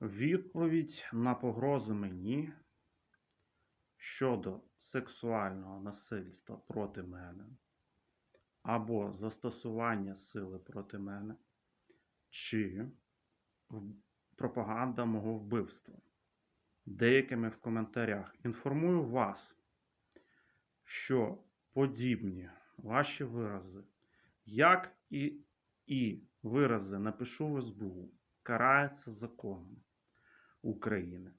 Відповідь на погрози мені щодо сексуального насильства проти мене або застосування сили проти мене, чи пропаганда мого вбивства. Деякими в коментарях інформую вас, що подібні ваші вирази, як і, і вирази напишу в СБУ, караються законом України.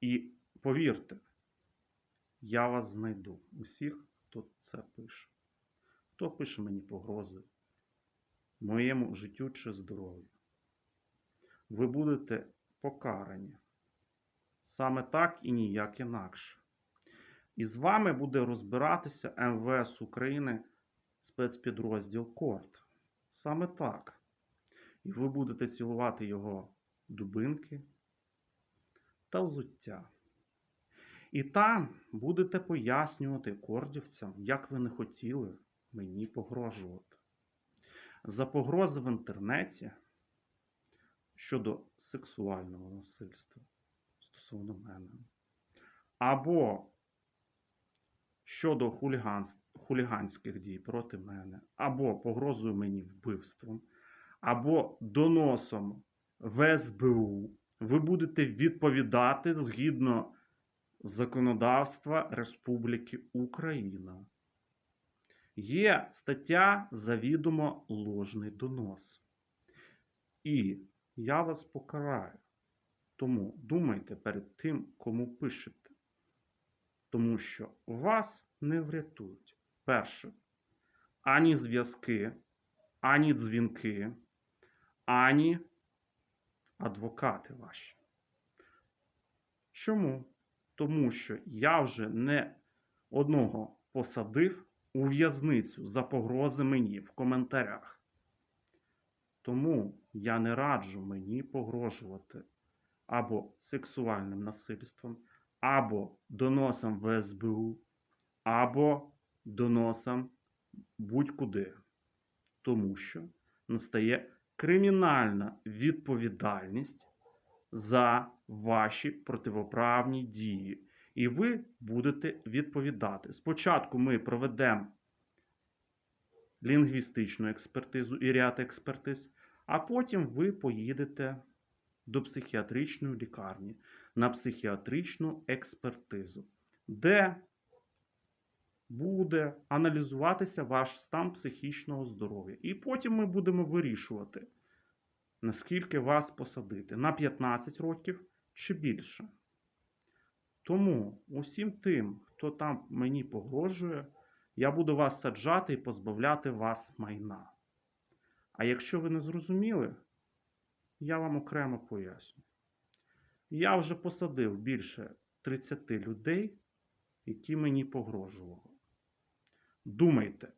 І повірте, я вас знайду усіх, хто це пише. Хто пише мені погрози моєму життю чи здоров'ю. Ви будете покарані. Саме так і ніяк інакше. І з вами буде розбиратися МВС України спецпідрозділ Корт. Саме так. І ви будете цілувати його дубинки та взуття. І там будете пояснювати кордівцям, як ви не хотіли мені погрожувати. За погрози в інтернеті щодо сексуального насильства стосовно мене. Або щодо хуліганс- хуліганських дій проти мене, або погрозою мені вбивством, або доносом в СБУ, ви будете відповідати згідно законодавства Республіки Україна. Є стаття завідомо ложний донос. І я вас покараю. Тому думайте перед тим, кому пишете. Тому що вас не врятують. Перше, ані зв'язки, ані дзвінки, ані адвокати ваші. Чому? Тому що я вже не одного посадив у в'язницю за погрози мені в коментарях. Тому я не раджу мені погрожувати або сексуальним насильством, або доносом в СБУ, або доносом будь-куди. Тому що настає кримінальна відповідальність за ваші противоправні дії. І ви будете відповідати. Спочатку ми проведемо лінгвістичну експертизу і ряд експертиз, а потім ви поїдете до психіатричної лікарні на психіатричну експертизу, де буде аналізуватися ваш стан психічного здоров'я. І потім ми будемо вирішувати, наскільки вас посадити на 15 років чи більше. Тому усім тим, хто там мені погрожує, я буду вас саджати і позбавляти вас майна. А якщо ви не зрозуміли, я вам окремо поясню. Я вже посадив більше 30 людей, які мені погрожували. Думайте,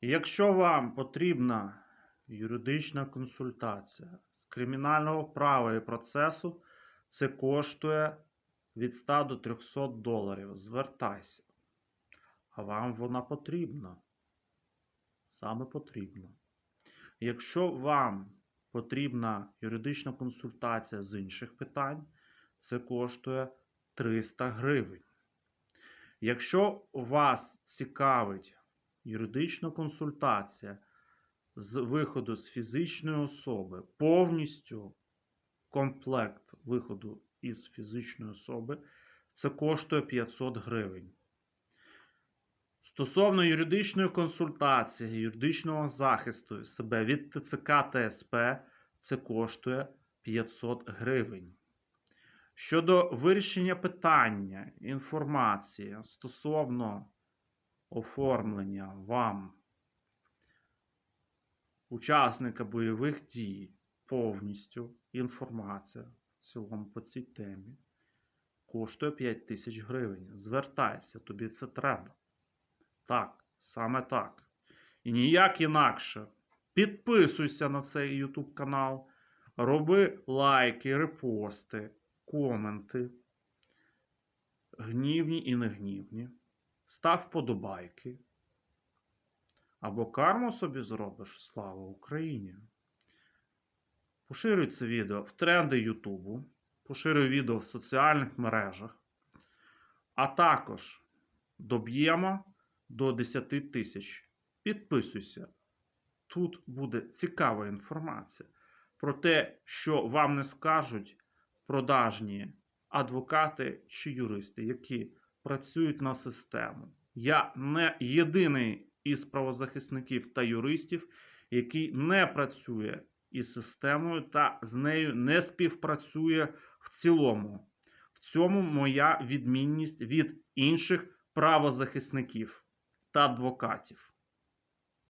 якщо вам потрібна юридична консультація з кримінального права і процесу, це коштує від 100 до 300 доларів. Звертайся. А вам вона потрібна. Саме потрібна. Якщо вам потрібна юридична консультація з інших питань, це коштує 300 гривень. Якщо вас цікавить юридична консультація з виходу з фізичної особи, повністю комплект виходу із фізичної особи, це коштує 500 гривень. Стосовно юридичної консультації, юридичного захисту себе від ТЦК та СП, це коштує 500 гривень. Щодо вирішення питання інформації стосовно оформлення вам учасника бойових дій, повністю інформація в цілому по цій темі коштує 5 тисяч гривень. Звертайся, тобі це треба. Так, саме так. І ніяк інакше. Підписуйся на цей YouTube канал, роби лайки, репости, коменти. Гнівні і негнівні. Став вподобайки. Або карму собі зробиш, слава Україні. Поширюй це відео в тренди Ютубу, поширюй відео в соціальних мережах, а також доб'ємо до 10 тисяч. Підписуйся. Тут буде цікава інформація про те, що вам не скажуть продажні адвокати чи юристи, які працюють на систему. Я не єдиний із правозахисників та юристів, який не працює із системою та з нею не співпрацює в цілому. В цьому моя відмінність від інших правозахисників та адвокатів.